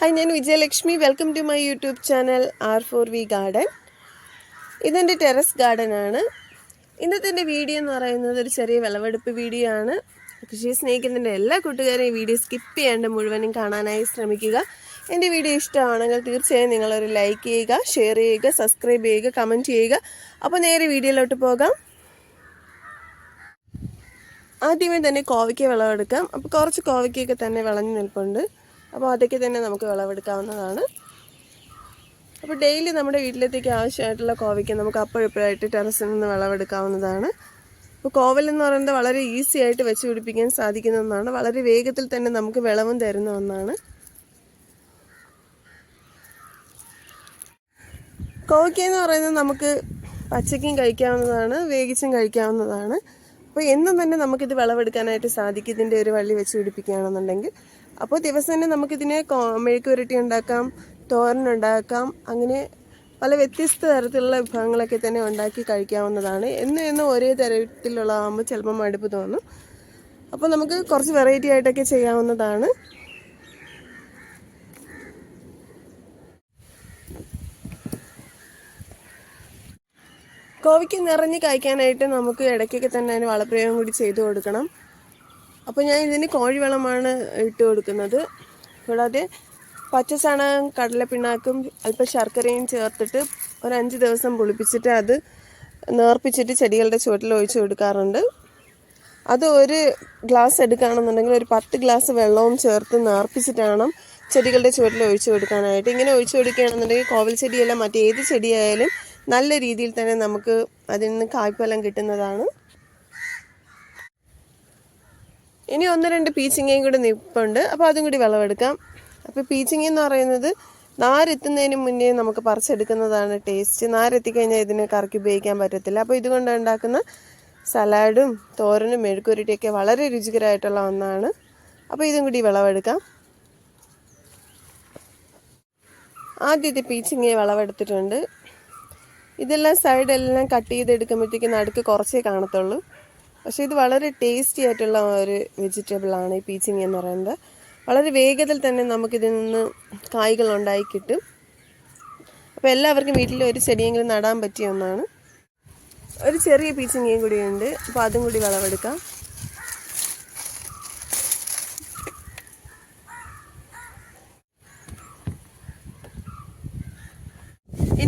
Hi ഞാൻ Vijayalakshmi. Welcome to my YouTube channel R for V garden ഇതെന്റെ terrace garden ആണ്. ഇന്നത്തെ എന്റെ വീഡിയോ എന്ന് പറയുന്നത് ഒരു ചെറിയ വിളവെടുപ്പ് വീഡിയോ ആണ്. കൃഷിയെ സ്നേഹിക്കുന്നതിന്റെ എല്ലാ കൂട്ടുകാരെയും വീഡിയോ സ്കിപ്പ് ചെയ്യാണ്ട് മുഴുവനും കാണാനായി ശ്രമിക്കുക. എന്റെ വീഡിയോ ഇഷ്ടമാണെങ്കിൽ തീർച്ചയായും നിങ്ങളൊരു ലൈക്ക് ചെയ്യുക ഷെയർ ചെയ്യുക സബ്സ്ക്രൈബ് ചെയ്യുക കമന്റ് ചെയ്യുക. അപ്പോൾ നേരെ വീഡിയോയിലോട്ട് പോകാം. ആദ്യമേ തന്നെ കോവയ്ക്ക വിളവെടുക്കാം. അപ്പോൾ കുറച്ച് കോവയ്ക്കൊക്കെ തന്നെ വിളഞ്ഞു നിൽപ്പുണ്ട്. അപ്പോൾ അതൊക്കെ തന്നെ നമുക്ക് വിളവെടുക്കാവുന്നതാണ്. അപ്പോൾ ഡെയിലി നമ്മുടെ വീട്ടിലത്തേക്ക് ആവശ്യമായിട്ടുള്ള കോവയ്ക്ക് നമുക്ക് അപ്പോഴിപ്പോഴായിട്ട് ടെറസിൽ നിന്ന് വിളവെടുക്കാവുന്നതാണ്. അപ്പോൾ കോവൽ എന്ന് പറയുന്നത് വളരെ ഈസി ആയിട്ട് വെച്ച് പിടിപ്പിക്കാൻ സാധിക്കുന്ന ഒന്നാണ്. വളരെ വേഗത്തിൽ തന്നെ നമുക്ക് വിളവും തരുന്ന ഒന്നാണ്. കോവയ്ക്ക എന്ന് പറയുന്നത് നമുക്ക് പച്ചക്കും കഴിക്കാവുന്നതാണ് വേഗിച്ചും കഴിക്കാവുന്നതാണ്. അപ്പോൾ എന്നും തന്നെ നമുക്കിത് വിളവെടുക്കാനായിട്ട് സാധിക്കും ഇതിന്റെ ഒരു വള്ളി വെച്ച് പിടിപ്പിക്കുകയാണെന്നുണ്ടെങ്കിൽ അപ്പോൾ ദിവസം തന്നെ നമുക്കിതിനെ മെഴുക്ക് പുരട്ടി ഉണ്ടാക്കാം തോരനുണ്ടാക്കാം അങ്ങനെ പല വ്യത്യസ്ത തരത്തിലുള്ള വിഭവങ്ങളൊക്കെ തന്നെ ഉണ്ടാക്കി കഴിക്കാവുന്നതാണ്. എന്നും എന്നും ഒരേ തരത്തിലുള്ളതാകുമ്പോൾ ചിലപ്പോൾ മടുപ്പ് തോന്നും. അപ്പോൾ നമുക്ക് കുറച്ച് വെറൈറ്റി ആയിട്ടൊക്കെ ചെയ്യാവുന്നതാണ്. കോവയ്ക്ക് നിറഞ്ഞ് കായ്ക്കാനായിട്ട് നമുക്ക് ഇടയ്ക്കൊക്കെ തന്നെ അതിന് വളപ്രയോഗം കൂടി ചെയ്തു കൊടുക്കണം. അപ്പോൾ ഞാൻ ഇതിന് കോഴിവളമാണ് ഇട്ട് കൊടുക്കുന്നത്. കൂടാതെ പച്ച പച്ചച്ചാണകം കടലപ്പിണ്ണാക്കും അല്പം ശർക്കരയും ചേർത്തിട്ട് ഒരു അഞ്ച് ദിവസം പുളിപ്പിച്ചിട്ട് അത് നേർപ്പിച്ചിട്ട് ചെടികളുടെ ചുവട്ടിൽ ഒഴിച്ചു കൊടുക്കാറുണ്ട്. അത് ഒരു ഗ്ലാസ് എടുക്കുകയാണെന്നുണ്ടെങ്കിൽ ഒരു പത്ത് ഗ്ലാസ് വെള്ളവും ചേർത്ത് നേർപ്പിച്ചിട്ടാണ് ചെടികളുടെ ചുവട്ടിൽ ഒഴിച്ചു കൊടുക്കാനായിട്ട്. ഇങ്ങനെ ഒഴിച്ചു കൊടുക്കുകയാണെന്നുണ്ടെങ്കിൽ കോവൽ ചെടിയല്ല മറ്റേത് ചെടിയായാലും നല്ല രീതിയിൽ തന്നെ നമുക്ക് അതിൽ നിന്ന് കായ്ഫലം കിട്ടുന്നതാണ്. ഇനി ഒന്ന് രണ്ട് പീച്ചിങ്ങയും കൂടി നിൽപ്പുണ്ട് അപ്പോൾ അതും കൂടി വിളവെടുക്കാം. അപ്പോൾ പീച്ചിങ്ങ എന്ന് പറയുന്നത് നാരെത്തുന്നതിന് മുന്നേ നമുക്ക് പറിച്ചെടുക്കുന്നതാണ് ടേസ്റ്റ്. നാരെത്തിക്കഴിഞ്ഞാൽ ഇതിനെ കറക്കി ഉപയോഗിക്കാൻ പറ്റത്തില്ല. അപ്പോൾ ഇതുകൊണ്ട് ഉണ്ടാക്കുന്ന സലാഡും തോരനും മെഴുക്കുരുട്ടിയൊക്കെ വളരെ രുചികരമായിട്ടുള്ള ഒന്നാണ്. അപ്പോൾ ഇതും കൂടി വിളവെടുക്കാം. ആദ്യത്തെ പീച്ചിങ്ങയെ വിളവെടുത്തിട്ടുണ്ട്. ഇതെല്ലാം സൈഡെല്ലാം കട്ട് ചെയ്ത് ചെയ്തെടുക്കുമ്പോഴത്തേക്ക് നടുക്ക് കുറച്ചേ കാണത്തുള്ളൂ. പക്ഷേ ഇത് വളരെ ടേസ്റ്റി ആയിട്ടുള്ള ഒരു വെജിറ്റബിളാണ് ഈ പീച്ചിങ് എന്ന് പറയുന്നത്. വളരെ വേഗത്തിൽ തന്നെ നമുക്കിതിൽ നിന്ന് കായ്കൾ ഉണ്ടായി കിട്ടും. അപ്പോൾ എല്ലാവർക്കും വീട്ടിൽ ഒരു ചെടിയെങ്കിലും നടാൻ പറ്റിയ ഒന്നാണ്. ഒരു ചെറിയ പീച്ചിങ്ങയും കൂടിയുണ്ട് അപ്പോൾ അതും കൂടി വിളവെടുക്കാം.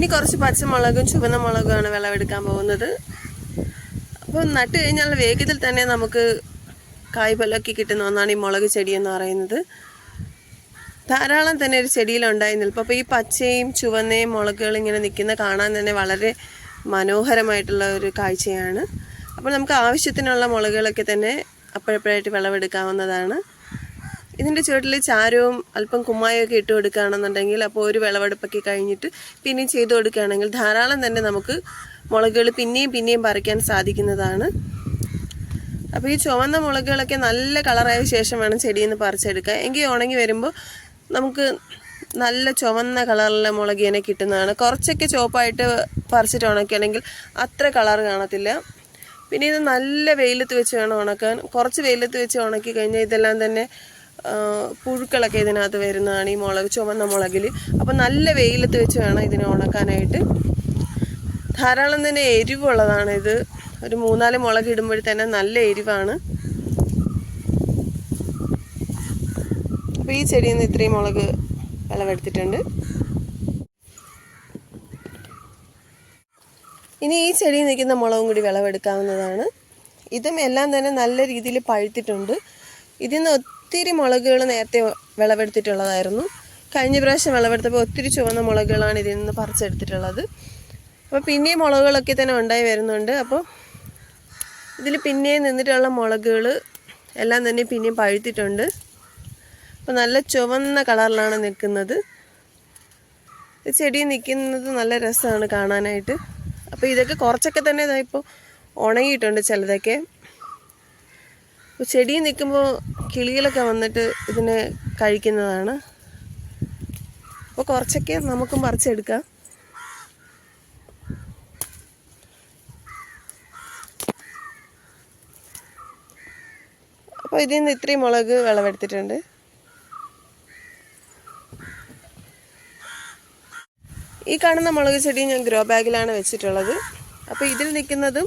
ഇനി കുറച്ച് പച്ചമുളകും ചുവന്ന മുളകുമാണ് വിളവെടുക്കാൻ പോകുന്നത്. അപ്പോൾ നട്ട് കഴിഞ്ഞാൽ വേഗത്തിൽ തന്നെ നമുക്ക് കായ്ഫലമൊക്കെ കിട്ടുന്ന ഒന്നാണ് ഈ മുളക് ചെടി എന്ന് പറയുന്നത്. ധാരാളം തന്നെ ഒരു ചെടിയിലുണ്ടായി നിൽപ്പ് അപ്പോൾ ഈ പച്ചയും ചുവന്നയും മുളകുകൾ ഇങ്ങനെ നിൽക്കുന്ന കാണാൻ തന്നെ വളരെ മനോഹരമായിട്ടുള്ള ഒരു കാഴ്ചയാണ്. അപ്പോൾ നമുക്ക് ആവശ്യത്തിനുള്ള മുളകുകളൊക്കെ തന്നെ അപ്പോഴപ്പോഴായിട്ട് വിളവെടുക്കാവുന്നതാണ്. ഇതിന്റെ ചുവട്ടിൽ ചാരവും അല്പം കുമ്മായും ഒക്കെ ഇട്ട് കൊടുക്കുകയാണെന്നുണ്ടെങ്കിൽ അപ്പോൾ ഒരു വിളവെടുപ്പൊക്കെ കഴിഞ്ഞിട്ട് പിന്നെയും ചെയ്ത് കൊടുക്കുകയാണെങ്കിൽ ധാരാളം തന്നെ നമുക്ക് മുളകുകൾ പിന്നെയും പിന്നെയും പറിക്കാൻ സാധിക്കുന്നതാണ്. അപ്പോൾ ഈ ചുവന്ന മുളകുകളൊക്കെ നല്ല കളറായ ശേഷം വേണം ചെടിയിൽ നിന്ന് പറിച്ചെടുക്കാൻ. എങ്കിൽ ഉണങ്ങി വരുമ്പോൾ നമുക്ക് നല്ല ചുവന്ന കളറിലെ മുളകിനെ കിട്ടുന്നതാണ്. കുറച്ചൊക്കെ ചുവപ്പായിട്ട് പറിച്ചിട്ട് ഉണക്കുകയാണെങ്കിൽ അത്ര കളർ കാണത്തില്ല. പിന്നെ ഇത് നല്ല വെയിലത്ത് വെച്ച് വേണം ഉണക്കാൻ. കുറച്ച് വെയിലത്ത് വെച്ച് ഉണക്കി കഴിഞ്ഞാൽ ഇതെല്ലാം തന്നെ പുഴുക്കളൊക്കെ ഇതിനകത്ത് വരുന്നതാണ് ഈ മുളക് ചുവന്ന മുളകിൽ അപ്പോൾ നല്ല വെയിലത്ത് വെച്ച് വേണം ഇതിനെ ഉണക്കാനായിട്ട്. ധാരാളം തന്നെ എരിവുള്ളതാണ് ഇത്. ഒരു മൂന്നാൽ മുളക് ഇടുമ്പോൾ തന്നെ നല്ല എരിവാണ്. അപ്പോൾ ഈ ചെടിയിൽ നിന്ന് ഇത്രയും മുളക് വിളവെടുത്തിട്ടുണ്ട്. ഇനി ഈ ചെടിയിൽ നിൽക്കുന്ന മുളകും കൂടി വിളവെടുക്കാവുന്നതാണ്. ഇതും എല്ലാം തന്നെ നല്ല രീതിയിൽ പഴുത്തിട്ടുണ്ട്. ഇതിൽ നിന്ന് ഒത്തിരി മുളകുകൾ നേരത്തെ വിളവെടുത്തിട്ടുള്ളതായിരുന്നു. കഴിഞ്ഞ പ്രാവശ്യം വിളവെടുത്തപ്പോൾ ഒത്തിരി ചുവന്ന മുളകുകളാണ് ഇതിൽ നിന്ന് പറിച്ചെടുത്തിട്ടുള്ളത്. അപ്പോൾ പിന്നെയും മുളകുകളൊക്കെ തന്നെ ഉണ്ടായി വരുന്നുണ്ട്. അപ്പോൾ ഇതിൽ പിന്നെയും നിന്നിട്ടുള്ള മുളകുകൾ എല്ലാം തന്നെ പിന്നെയും പഴുത്തിട്ടുണ്ട്. അപ്പോൾ നല്ല ചുവന്ന കളറിലാണ് നിൽക്കുന്നത്. ചെടി നിൽക്കുന്നത് നല്ല രസമാണ് കാണാനായിട്ട്. അപ്പോൾ ഇതൊക്കെ കുറച്ചൊക്കെ തന്നെ ഇതായിപ്പോൾ ഉണങ്ങിയിട്ടുണ്ട് ചിലതൊക്കെ. ചെടി നിൽക്കുമ്പോൾ കിളികളൊക്കെ വന്നിട്ട് ഇതിനെ കഴിക്കുന്നതാണ്. അപ്പോൾ കുറച്ചൊക്കെ നമുക്കും പറിച്ചെടുക്കാം. അപ്പോൾ ഇതിൽ നിന്ന് ഇത്രയും മുളക് വിളവെടുത്തിട്ടുണ്ട്. ഈ കാണുന്ന മുളക് ചെടി ഞാൻ ഗ്രോ ബാഗിലാണ് വെച്ചിട്ടുള്ളത്. അപ്പോൾ ഇതിൽ നിൽക്കുന്നതും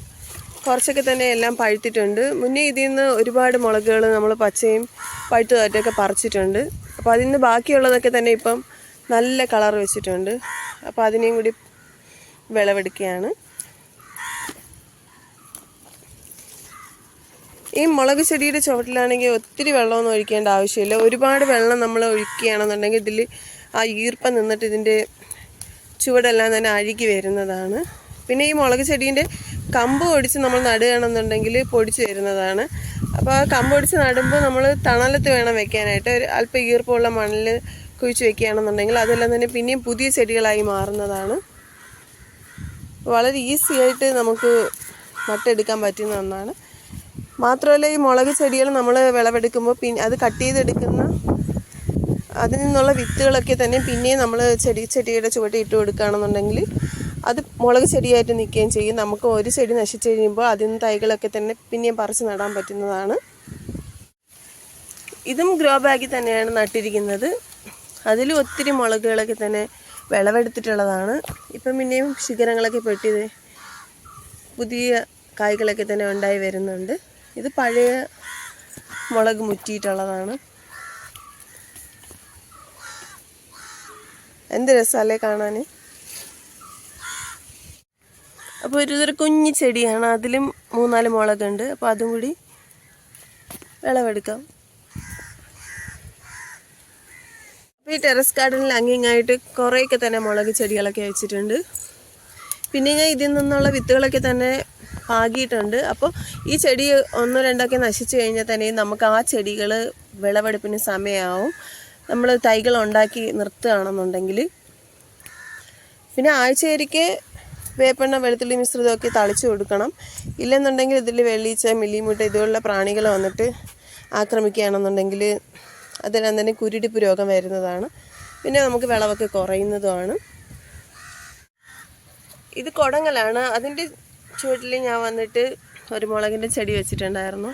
കുറച്ചൊക്കെ തന്നെ എല്ലാം പഴുത്തിട്ടുണ്ട്. മുന്നേ ഇതിൽ നിന്ന് ഒരുപാട് മുളകുകൾ നമ്മൾ പച്ചയും പഴുത്തതായിട്ടൊക്കെ പറിച്ചിട്ടുണ്ട്. അപ്പോൾ അതിൽ നിന്ന് ബാക്കിയുള്ളതൊക്കെ തന്നെ ഇപ്പം നല്ല കളർ വെച്ചിട്ടുണ്ട്. അപ്പോൾ അതിനെയും കൂടി വിളവെടുക്കുകയാണ്. ഈ മുളക് ചെടിയുടെ ചുവട്ടിലാണെങ്കിൽ ഒത്തിരി വെള്ളമൊന്നും ഒഴിക്കേണ്ട ആവശ്യമില്ല. ഒരുപാട് വെള്ളം നമ്മൾ ഒഴിക്കുകയാണെന്നുണ്ടെങ്കിൽ ഇതിൽ ആ ഈർപ്പം നിന്നിട്ട് ഇതിന്റെ ചുവടെല്ലാം തന്നെ അഴുകി വരുന്നതാണ്. പിന്നെ ഈ മുളക് ചെടീന്റെ കമ്പ് പൊടിച്ച് നമ്മൾ നടുകയാണെന്നുണ്ടെങ്കിൽ പൊടിച്ച് വരുന്നതാണ് അപ്പോൾ ആ കമ്പ് പൊടിച്ച് നടുമ്പോൾ നമ്മൾ തണലത്ത് വേണം വെക്കാനായിട്ട്. ഒരു അല്പം ഈർപ്പമുള്ള മണ്ണിൽ കുഴിച്ച് വെക്കുകയാണെന്നുണ്ടെങ്കിൽ അതെല്ലാം തന്നെ പിന്നെയും പുതിയ ചെടികളായി മാറുന്നതാണ്. വളരെ ഈസി ആയിട്ട് നമുക്ക് നട്ടെടുക്കാൻ പറ്റുന്ന ഒന്നാണ്. മാത്രമല്ല ഈ മുളക് ചെടികൾ നമ്മൾ വിളവെടുക്കുമ്പോൾ പിന്നെ അത് കട്ട് ചെയ്തെടുക്കുന്ന അതിൽ നിന്നുള്ള വിത്തുകളൊക്കെ തന്നെ പിന്നെയും നമ്മൾ ചെടി ചെടിയുടെ ചുവട്ടിൽ ഇട്ട് കൊടുക്കുകയാണെന്നുണ്ടെങ്കിൽ അത് മുളക് ചെടിയായിട്ട് നിൽക്കുകയും ചെയ്യും. നമുക്ക് ഒരു ചെടി നശിച്ചു കഴിയുമ്പോൾ അതിൽ നിന്ന് തൈകളൊക്കെ തന്നെ പിന്നെയും പറിച്ച് നടാൻ പറ്റുന്നതാണ്. ഇതും ഗ്രോ ബാഗിൽ തന്നെയാണ് നട്ടിരിക്കുന്നത്. അതിൽ ഒത്തിരി മുളകുകളൊക്കെ തന്നെ വിളവെടുത്തിട്ടുള്ളതാണ്. ഇപ്പം പിന്നെയും ശിഖരങ്ങളൊക്കെ പെട്ടിത് പുതിയ കായ്കളൊക്കെ തന്നെ ഉണ്ടായി വരുന്നുണ്ട്. ഇത് പഴയ മുളക് മുറ്റിയിട്ടുള്ളതാണ്. എന്ത് രസമല്ലേ കാണാൻ? അപ്പോൾ ഒരു ഇതൊരു കുഞ്ഞു ചെടിയാണ്. അതിലും മൂന്നാൽ മുളകുണ്ട് അപ്പോൾ അതും കൂടി വിളവെടുക്കാം. അപ്പോൾ ഈ ടെറസ് ഗാർഡനിൽ അങ്ങിങ്ങായിട്ട് കുറേയൊക്കെ തന്നെ മുളക് ചെടികളൊക്കെ വെച്ചിട്ടുണ്ട്. പിന്നെ ഞാൻ ഇതിൽ നിന്നുള്ള വിത്തുകളൊക്കെ തന്നെ പാകിയിട്ടുണ്ട് അപ്പോൾ ഈ ചെടി ഒന്നോ രണ്ടൊക്കെ നശിച്ചു കഴിഞ്ഞാൽ തന്നെ നമുക്ക് ആ ചെടികൾ വിളവെടുപ്പിന് സമയമാവും നമ്മൾ തൈകൾ ഉണ്ടാക്കി നിർത്തുകയാണെന്നുണ്ടെങ്കിൽ പിന്നെ ആഴ്ചയൊരിക്കൽ വേപ്പെണ്ണ വെളുത്തുള്ളി മിശ്രിതമൊക്കെ തളിച്ചു കൊടുക്കണം. ഇല്ലെന്നുണ്ടെങ്കിൽ ഇതിൽ വെള്ളീച്ച മില്ലിമുട്ട ഇതുപോലുള്ള പ്രാണികൾ വന്നിട്ട് ആക്രമിക്കുകയാണെന്നുണ്ടെങ്കിൽ അതെല്ലാം തന്നെ കുരുടിപ്പ് രോഗം വരുന്നതാണ്. പിന്നെ നമുക്ക് വിളവൊക്കെ കുറയുന്നതുമാണ്. ഇത് കുടങ്ങലാണ് അതിന്റെ ചുവട്ടിൽ ഞാൻ വന്നിട്ട് ഒരു മുളകിന്റെ ചെടി വെച്ചിട്ടുണ്ടായിരുന്നു.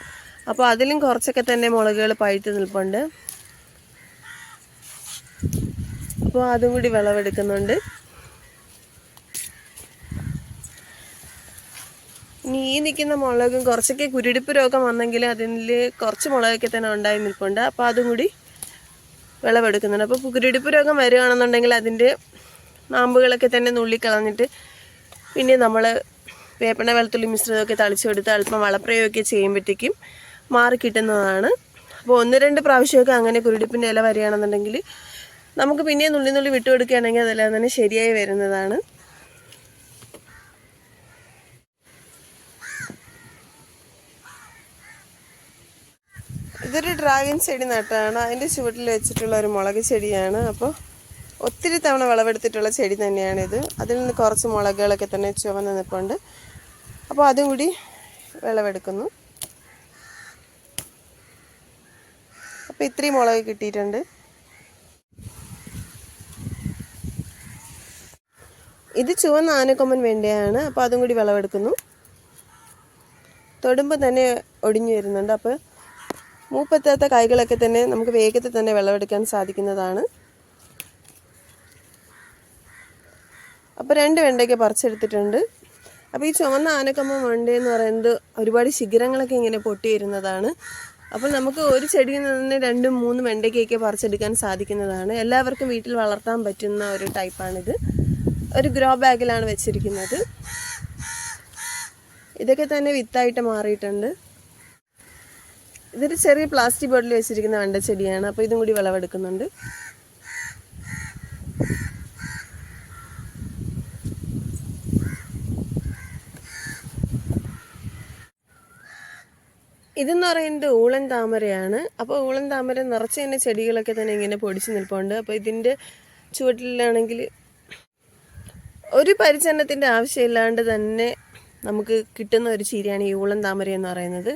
അപ്പോൾ അതിലും കുറച്ചൊക്കെ തന്നെ മുളകുകൾ പഴുത്ത് നിൽപ്പുണ്ട്. അപ്പോൾ അതും കൂടി വിളവെടുക്കുന്നുണ്ട്. ഈ നിൽക്കുന്ന മുളകും കുറച്ചൊക്കെ കുരുടിപ്പ് രോഗം വന്നെങ്കിൽ അതിൽ കുറച്ച് മുളകൊക്കെ തന്നെ ഉണ്ടായി നിൽപ്പുണ്ട്. അപ്പോൾ അതും കൂടി വിളവെടുക്കുന്നുണ്ട്. അപ്പോൾ കുരുടിപ്പ് രോഗം വരികയാണെന്നുണ്ടെങ്കിൽ അതിന്റെ നാമ്പുകളൊക്കെ തന്നെ നുള്ളിക്കളഞ്ഞിട്ട് പിന്നെ നമ്മൾ വേപ്പണ വെളുത്തുള്ളി മിശ്രിതമൊക്കെ തളിച്ചു കൊടുത്ത് അല്പം വളപ്രയോഗമൊക്കെ ചെയ്യുമ്പോഴത്തേക്കും മാറി കിട്ടുന്നതാണ്. അപ്പോൾ ഒന്ന് രണ്ട് പ്രാവശ്യമൊക്കെ അങ്ങനെ കുരുടിപ്പിന്റെ ഇല വരികയാണെന്നുണ്ടെങ്കിൽ നമുക്ക് പിന്നെ നുള്ളി നുള്ളി വിട്ടു കൊടുക്കുകയാണെങ്കിൽ അതെല്ലാം തന്നെ ശരിയായി വരുന്നതാണ്. ഇതൊരു ഡ്രാഗൺ ചെടി നട്ടാണ്. അതിന്റെ ചുവട്ടിൽ വെച്ചിട്ടുള്ള ഒരു മുളക് ചെടിയാണ്. അപ്പോൾ ഒത്തിരി തവണ വിളവെടുത്തിട്ടുള്ള ചെടി തന്നെയാണിത്. അതിൽ നിന്ന് കുറച്ച് മുളകുകളൊക്കെ തന്നെ ചുവന്ന് നിൽപ്പുണ്ട് അപ്പോൾ അതും കൂടി വിളവെടുക്കുന്നു. അപ്പോൾ ഇത്രയും മുളക് കിട്ടിയിട്ടുണ്ട്. ഇത് ചുവന്ന ആനക്കൊമ്പൻ വേണ്ടിയാണ്. അപ്പോൾ അതും കൂടി വിളവെടുക്കുന്നു. തൊടുമ്പോൾ തന്നെ ഒടിഞ്ഞു വരുന്നുണ്ട്. അപ്പോൾ മൂപ്പെത്താത്ത കായ്കളൊക്കെ തന്നെ നമുക്ക് വേഗത്തിൽ തന്നെ വിളവെടുക്കാൻ സാധിക്കുന്നതാണ്. അപ്പോൾ രണ്ട് വെണ്ടയ്ക്ക പറിച്ചെടുത്തിട്ടുണ്ട്. അപ്പോൾ ഈ ചുവന്ന ആനക്കമ്മ വെണ്ട എന്ന് പറയുന്നത് ഒരുപാട് ശിഖരങ്ങളൊക്കെ ഇങ്ങനെ പൊട്ടിയിരുന്നതാണ്. അപ്പോൾ നമുക്ക് ഒരു ചെടിയിൽ നിന്ന് രണ്ടും മൂന്നും വെണ്ടയ്ക്കൊക്കെ പറിച്ചെടുക്കാൻ സാധിക്കുന്നതാണ്. എല്ലാവർക്കും വീട്ടിൽ വളർത്താൻ പറ്റുന്ന ഒരു ടൈപ്പാണിത്. ഒരു ഗ്രോ ബാഗിലാണ് വെച്ചിരിക്കുന്നത്. ഇതൊക്കെ തന്നെ വിത്തായിട്ട് മാറിയിട്ടുണ്ട്. ഇതൊരു ചെറിയ പ്ലാസ്റ്റിക് ബോട്ടിൽ വെച്ചിരിക്കുന്ന വണ്ട ചെടിയാണ്. അപ്പോൾ ഇതും കൂടി വിളവെടുക്കുന്നുണ്ട്. ഇതെന്ന് പറയുന്നത് ഊളൻ താമരയാണ്. അപ്പോൾ ഊളൻ താമര നിറച്ച് തന്നെ ചെടികളൊക്കെ തന്നെ ഇങ്ങനെ പൊടിച്ച് നിൽപ്പുണ്ട്. അപ്പോൾ ഇതിന്റെ ചുവട്ടിലാണെങ്കിൽ ഒരു പരിചരണത്തിന്റെ ആവശ്യമില്ലാണ്ട് തന്നെ നമുക്ക് കിട്ടുന്ന ഒരു ചീരയാണ് ഈ ഊളൻ താമര എന്ന് പറയുന്നത്.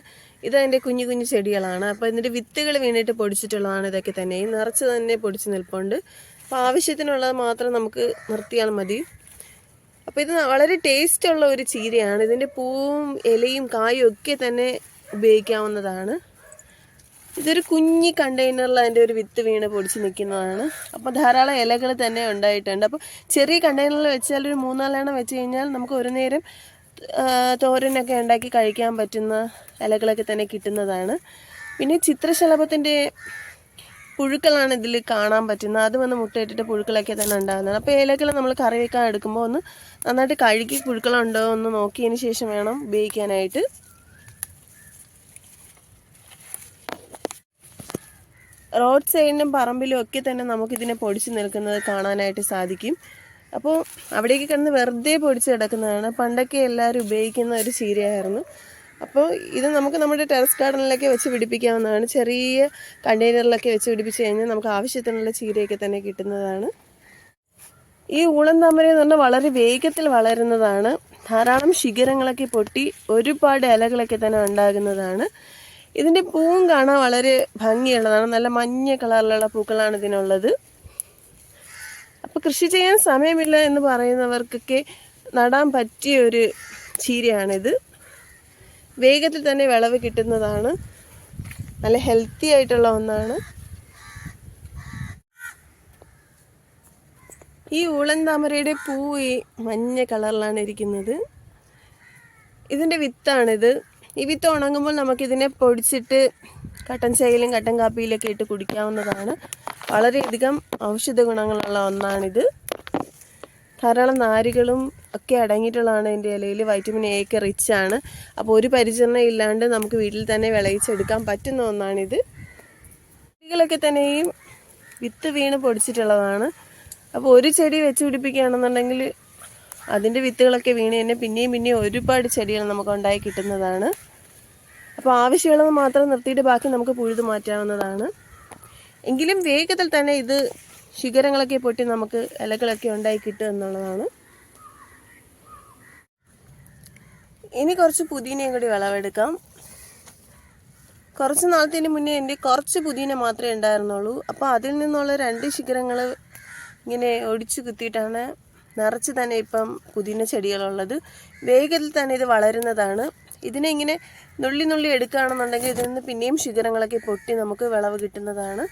ഇത് അതിന്റെ കുഞ്ഞു കുഞ്ഞു ചെടികളാണ്. അപ്പോൾ ഇതിന്റെ വിത്തുകൾ വീണിട്ട് പൊടിച്ചിട്ടുള്ളതാണ് ഇതൊക്കെ തന്നെ. ഈ നിറച്ച് തന്നെ പൊടിച്ച് നിൽപ്പുണ്ട്. അപ്പോൾ ആവശ്യത്തിനുള്ളത് മാത്രം നമുക്ക് നിർത്തിയാൽ മതി. അപ്പോൾ ഇത് വളരെ ടേസ്റ്റ് ഉള്ള ഒരു ചീരയാണ്. ഇതിന്റെ പൂവും ഇലയും കായും ഒക്കെ തന്നെ ഉപയോഗിക്കാവുന്നതാണ്. ഇതൊരു കുഞ്ഞി കണ്ടെയ്നറിൽ അതിന്റെ ഒരു വിത്ത് വീണ് പൊടിച്ച് നിൽക്കുന്നതാണ്. അപ്പോൾ ധാരാളം ഇലകൾ തന്നെ ഉണ്ടായിട്ടുണ്ട്. അപ്പോൾ ചെറിയ കണ്ടെയ്നറിൽ വെച്ചാൽ ഒരു മൂന്നാലെണ്ണം വെച്ച് കഴിഞ്ഞാൽ നമുക്ക് ഒരു നേരം തോരനൊക്കെ ഉണ്ടാക്കി കഴിക്കാൻ പറ്റുന്ന ഇലകളൊക്കെ തന്നെ കിട്ടുന്നതാണ്. പിന്നെ ചിത്രശലഭത്തിന്റെ പുഴുക്കളാണ് ഇതിൽ കാണാൻ പറ്റുന്നത്. അത് വന്ന് മുട്ടയിട്ടിട്ട് പുഴുക്കളൊക്കെ തന്നെ ഉണ്ടാകുന്നത് അപ്പോൾ ഇലകൾ നമ്മൾ കറി വെക്കാൻ എടുക്കുമ്പോൾ ഒന്ന് നന്നായിട്ട് കഴുകി പുഴുക്കളുണ്ടോ എന്ന് നോക്കിയതിന് ശേഷം വേണം ഉപയോഗിക്കാനായിട്ട്. റോഡ് സൈഡിനും പറമ്പിലും ഒക്കെ തന്നെ നമുക്കിതിനെ പൊടിച്ച് നിൽക്കുന്നത് കാണാനായിട്ട് സാധിക്കും. അപ്പോൾ അവിടേക്ക് കിടന്ന് വെറുതെ പൊടിച്ച് കിടക്കുന്നതാണ്. പണ്ടൊക്കെ എല്ലാവരും ഉപയോഗിക്കുന്ന ഒരു ചീരയായിരുന്നു അപ്പോൾ ഇത് നമുക്ക് നമ്മുടെ ടെറസ് ഗാർഡനിലൊക്കെ വെച്ച് പിടിപ്പിക്കാവുന്നതാണ്. ചെറിയ കണ്ടെയ്നറിലൊക്കെ വെച്ച് പിടിപ്പിച്ച് കഴിഞ്ഞാൽ നമുക്ക് ആവശ്യത്തിനുള്ള ചീരയൊക്കെ തന്നെ കിട്ടുന്നതാണ്. ഈ ഊളം താമര എന്ന് പറഞ്ഞാൽ വളരെ വേഗത്തിൽ വളരുന്നതാണ്. ധാരാളം ശിഖരങ്ങളൊക്കെ പൊട്ടി ഒരുപാട് ഇലകളൊക്കെ തന്നെ ഉണ്ടാകുന്നതാണ്. ഇതിന്റെ പൂവും കാണാൻ വളരെ ഭംഗിയുള്ളതാണ്. നല്ല മഞ്ഞ കളറിലുള്ള പൂക്കളാണ് ഇതിനുള്ളത്. അപ്പോൾ കൃഷി ചെയ്യാൻ സമയമില്ല എന്ന് പറയുന്നവർക്കൊക്കെ നടാൻ പറ്റിയ ഒരു ചീരയാണിത്. വേഗത്തിൽ തന്നെ വിളവ് കിട്ടുന്നതാണ്. നല്ല ഹെൽത്തി ആയിട്ടുള്ള ഒന്നാണ്. ഈ ഊളൻ താമരയുടെ പൂ ഈ മഞ്ഞ കളറിലാണ് ഇരിക്കുന്നത്. ഇതിന്റെ വിത്താണിത്. ഈ വിത്ത് ഉണങ്ങുമ്പോൾ നമുക്കിതിനെ പൊടിച്ചിട്ട് കട്ടൻ ചായയിലും കട്ടൻ കാപ്പിയിലൊക്കെ ഇട്ട് കുടിക്കാവുന്നതാണ്. വളരെയധികം ഔഷധ ഗുണങ്ങളുള്ള ഒന്നാണിത്. ധാരാളം നാരുകളും ഒക്കെ അടങ്ങിയിട്ടുള്ളതാണ് എന്റെ ഇലയിൽ. വൈറ്റമിൻ എ ഒക്കെ റിച്ച് ആണ്. അപ്പോൾ ഒരു പരിചരണം ഇല്ലാണ്ട് നമുക്ക് വീട്ടിൽ തന്നെ വിളയിച്ചെടുക്കാൻ പറ്റുന്ന ഒന്നാണിത്. ചെടികളൊക്കെ തന്നെയും വിത്ത് വീണ് പൊടിച്ചിട്ടുള്ളതാണ്. അപ്പോൾ ഒരു ചെടി വെച്ച് പിടിപ്പിക്കുകയാണെന്നുണ്ടെങ്കിൽ അതിന്റെ വിത്തുകളൊക്കെ വീണ് തന്നെ പിന്നെയും പിന്നെയും ഒരുപാട് ചെടികൾ നമുക്ക് ഉണ്ടായി കിട്ടുന്നതാണ്. അപ്പോൾ ആവശ്യമുള്ളത് മാത്രം നിർത്തിയിട്ട് ബാക്കി നമുക്ക് പുഴുതു മാറ്റാവുന്നതാണ്. എങ്കിലും വേഗത്തിൽ തന്നെ ഇത് ശിഖരങ്ങളൊക്കെ പൊട്ടി നമുക്ക് ഇലകളൊക്കെ ഉണ്ടായി കിട്ടും എന്നുള്ളതാണ്. ഇനി കുറച്ച് പുതിനയും കൂടി വിളവെടുക്കാം. കുറച്ച് നാളത്തിന് മുന്നേ എന്റെ കുറച്ച് പുതിന മാത്രമേ ഉണ്ടായിരുന്നുള്ളൂ. അപ്പോൾ അതിൽ നിന്നുള്ള രണ്ട് ശിഖരങ്ങൾ ഇങ്ങനെ ഒടിച്ചു കുത്തിയിട്ടാണ് നിറച്ച് തന്നെ ഇപ്പം പുതിന ചെടികളുള്ളത്. വേഗത്തിൽ തന്നെ ഇത് വളരുന്നതാണ്. ഇതിനെ ഇങ്ങനെ നുള്ളി നുള്ളി എടുക്കുകയാണെന്നുണ്ടെങ്കിൽ ഇതിൽ നിന്ന് പിന്നെയും ശിഖരങ്ങളൊക്കെ പൊട്ടി നമുക്ക് വിളവ് കിട്ടുന്നതാണ്.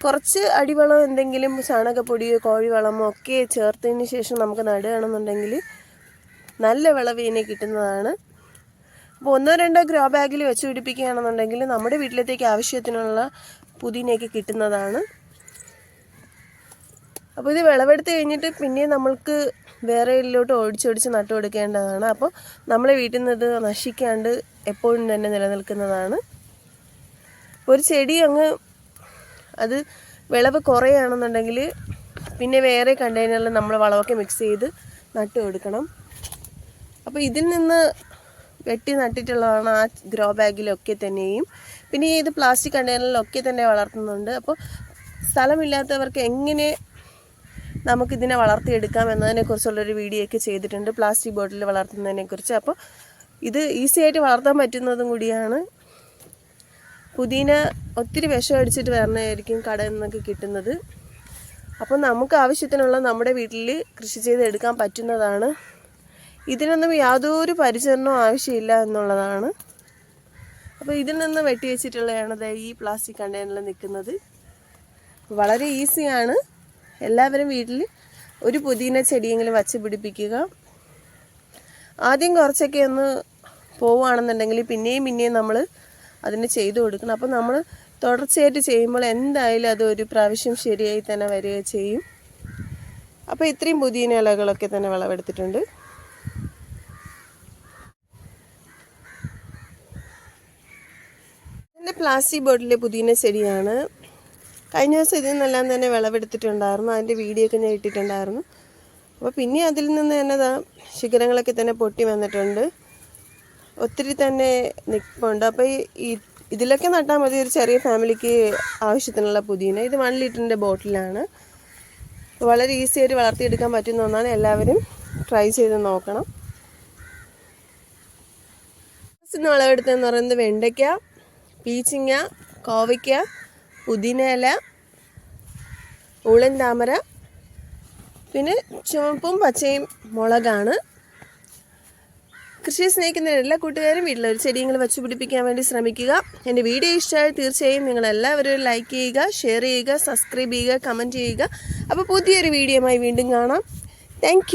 കുറച്ച് അടിവളം എന്തെങ്കിലും ചാണകപ്പൊടിയോ കോഴിവളമോ ഒക്കെ ചേർത്തതിന് ശേഷം നമുക്ക് നടുകയാണെന്നുണ്ടെങ്കിൽ നല്ല വിളവ് ഇതിനെ കിട്ടുന്നതാണ്. അപ്പോൾ ഒന്നോ രണ്ടോ ഗ്രോ ബാഗിൽ വെച്ച് പിടിപ്പിക്കുകയാണെന്നുണ്ടെങ്കിൽ നമ്മുടെ വീട്ടിലത്തേക്ക് ആവശ്യത്തിനുള്ള പുതിനയൊക്കെ കിട്ടുന്നതാണ്. അപ്പോൾ ഇത് വിളവെടുത്ത് കഴിഞ്ഞിട്ട് പിന്നെ നമ്മൾക്ക് വേറെ ഇതിലോട്ട് ഓടിച്ചോടിച്ച് നട്ടു കൊടുക്കേണ്ടതാണ്. അപ്പോൾ നമ്മളെ വീട്ടിൽ നിന്ന് ഇത് നശിക്കാണ്ട് എപ്പോഴും തന്നെ നിലനിൽക്കുന്നതാണ്. ഒരു ചെടി അങ്ങ് അത് വിളവ് കുറയുകയാണെന്നുണ്ടെങ്കിൽ പിന്നെ വേറെ കണ്ടെയ്നറിൽ നമ്മൾ വളമൊക്കെ മിക്സ് ചെയ്ത് നട്ടു കൊടുക്കണം. അപ്പോൾ ഇതിൽ നിന്ന് വെട്ടി നട്ടിട്ടുള്ളതാണ് ആ ഗ്രോ ബാഗിലൊക്കെ തന്നെയും. പിന്നെ ഇത് പ്ലാസ്റ്റിക് കണ്ടെയ്നറിലൊക്കെ തന്നെ വളർത്തുന്നുണ്ട്. അപ്പോൾ സ്ഥലമില്ലാത്തവർക്ക് എങ്ങനെ നമുക്കിതിനെ വളർത്തിയെടുക്കാം എന്നതിനെക്കുറിച്ചുള്ളൊരു വീഡിയോ ഒക്കെ ചെയ്തിട്ടുണ്ട്. പ്ലാസ്റ്റിക് ബോട്ടിൽ വളർത്തുന്നതിനെക്കുറിച്ച് അപ്പോൾ ഇത് ഈസി ആയിട്ട് വളർത്താൻ പറ്റുന്നതും കൂടിയാണ്. പുതിന ഒത്തിരി വിഷം അടിച്ചിട്ട് വരണമായിരിക്കും കടയിൽ നിന്നൊക്കെ കിട്ടുന്നത്. അപ്പോൾ നമുക്ക് ആവശ്യത്തിനുള്ള നമ്മുടെ വീട്ടിൽ കൃഷി ചെയ്തെടുക്കാൻ പറ്റുന്നതാണ്. ഇതിനൊന്നും യാതൊരു പരിചരണവും ആവശ്യമില്ല എന്നുള്ളതാണ്. അപ്പോൾ ഇതിൽ നിന്ന് വെട്ടി വെച്ചിട്ടുള്ളതാണ് ഈ പ്ലാസ്റ്റിക് കണ്ടെയ്നറിൽ നിൽക്കുന്നത്. വളരെ ഈസിയാണ്. എല്ലാവരും വീട്ടിൽ ഒരു പുതിന ചെടിയെങ്കിലും വച്ച് പിടിപ്പിക്കുക. ആദ്യം കുറച്ചൊക്കെ ഒന്ന് പോവുകയാണെന്നുണ്ടെങ്കിൽ പിന്നെയും പിന്നെയും നമ്മൾ അതിന് ചെയ്തു കൊടുക്കണം. അപ്പോൾ നമ്മൾ തുടർച്ചയായിട്ട് ചെയ്യുമ്പോൾ എന്തായാലും അത് ഒരു പ്രാവശ്യം ശരിയായി തന്നെ വരിക ചെയ്യും. അപ്പോൾ ഇത്രയും പുതിയ ഇലകളൊക്കെ തന്നെ വിളവെടുത്തിട്ടുണ്ട്. എന്റെ പ്ലാസ്റ്റിക് ബോട്ടിലെ പുതിന ചെടിയാണ്. കഴിഞ്ഞ ദിവസം ഇതിൽ നിന്നെല്ലാം തന്നെ വിളവെടുത്തിട്ടുണ്ടായിരുന്നു. അതിന്റെ വീഡിയോ ഒക്കെ ഞാൻ ഇട്ടിട്ടുണ്ടായിരുന്നു. അപ്പോൾ പിന്നെ അതിൽ നിന്ന് തന്നെ ശിഖരങ്ങളൊക്കെ തന്നെ പൊട്ടി വന്നിട്ടുണ്ട്. ഒത്തിരി തന്നെ നിൽപ്പുണ്ട് അപ്പോൾ ഈ ഇതിലൊക്കെ നട്ടാൽ മതി ഒരു ചെറിയ ഫാമിലിക്ക് ആവശ്യത്തിനുള്ള പുതിയന ഇത് വൺ ലിറ്ററിന്റെ ബോട്ടിലാണ്. വളരെ ഈസി ആയിട്ട് വളർത്തിയെടുക്കാൻ പറ്റുന്ന ഒന്നാണ്. എല്ലാവരും ട്രൈ ചെയ്ത് നോക്കണം. ഇന്ന് വിളവെടുത്തതെന്ന് പറയുന്നത് വെണ്ടയ്ക്ക പീച്ചിങ്ങ കോവയ്ക്ക പുതിന ഇല ഉളൻ താമര പിന്നെ ചുവപ്പും പച്ചയും മുളകാണ്. കൃഷിയെ സ്നേഹിക്കുന്ന എല്ലാ കൂട്ടുകാരും വീട്ടിൽ ഒരു ചെടിയങ്ങൾ വെച്ച് പിടിപ്പിക്കാൻ വേണ്ടി ശ്രമിക്കുക. എന്റെ വീഡിയോ ഇഷ്ടമായാൽ തീർച്ചയായും നിങ്ങൾ എല്ലാവരും ലൈക്ക് ചെയ്യുക ഷെയർ ചെയ്യുക സബ്സ്ക്രൈബ് ചെയ്യുക കമന്റ് ചെയ്യുക. അപ്പോൾ പുതിയൊരു വീഡിയോയുമായി വീണ്ടും കാണാം. താങ്ക്